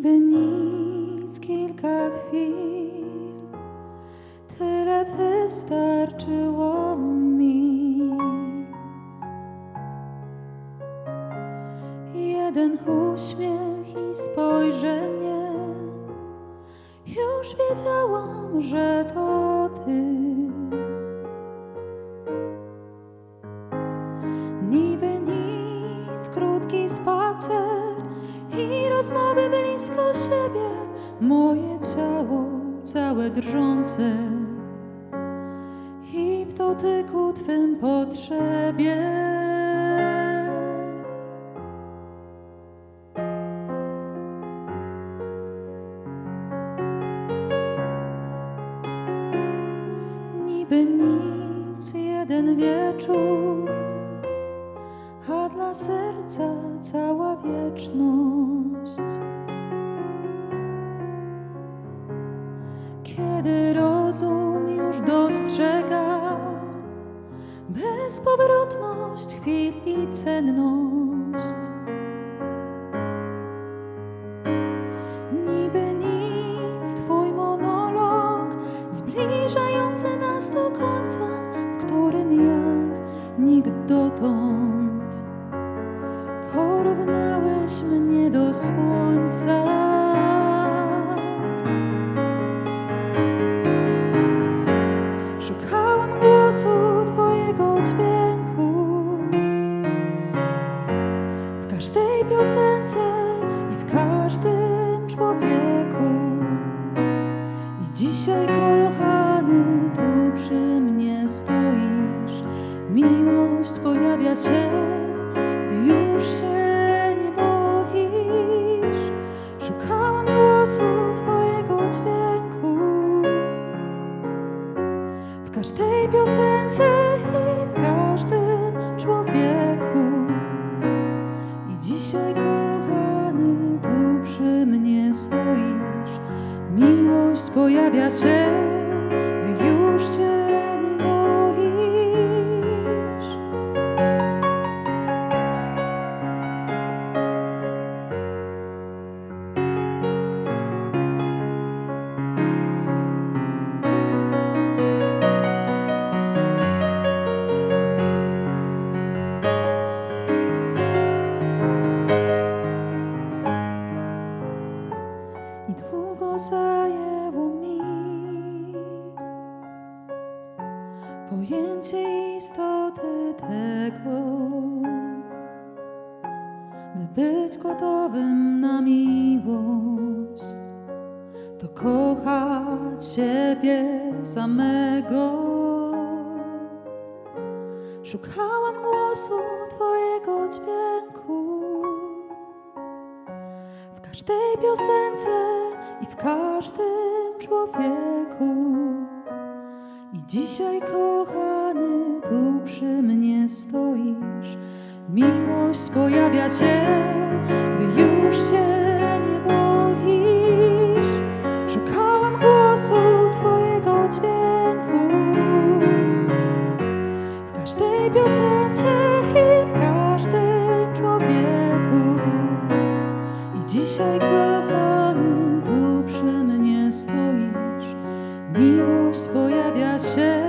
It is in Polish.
niby nic, kilka chwil, tyle wystarczyło mi. Jeden uśmiech i spojrzenie, już wiedziałam, że to ty. Niby nic, krótki spacer rozmowy blisko siebie, moje ciało całe drżące i w dotyku twym potrzebie. Niby nic, jeden wieczór, a dla serca cała wieczność. Rozum już dostrzega bezpowrotność chwil i cenność. Niby nic, twój monolog zbliżający nas do końca, w którym jak nikt dotąd porównałeś mnie do słońca. Każdej piosence i w każdym człowieku. I dzisiaj, kochany, tu przy mnie stoisz. Miłość pojawia się, gdy już się nie boisz. Szukałam głosu Twojego dźwięku w każdej piosence pojawia się, pojęcie istoty tego, by być gotowym na miłość, to kochać siebie samego. Szukałam głosu Twojego dźwięku w każdej piosence i w każdym człowieku. Dzisiaj, kochany, tu przy mnie stoisz. Miłość pojawia się, gdy już się nie boisz. Szukałam głosu Twojego dźwięku w każdej piosence i w każdym człowieku. I dzisiaj, kochany, tu przy mnie stoisz. Miłość pojawia się,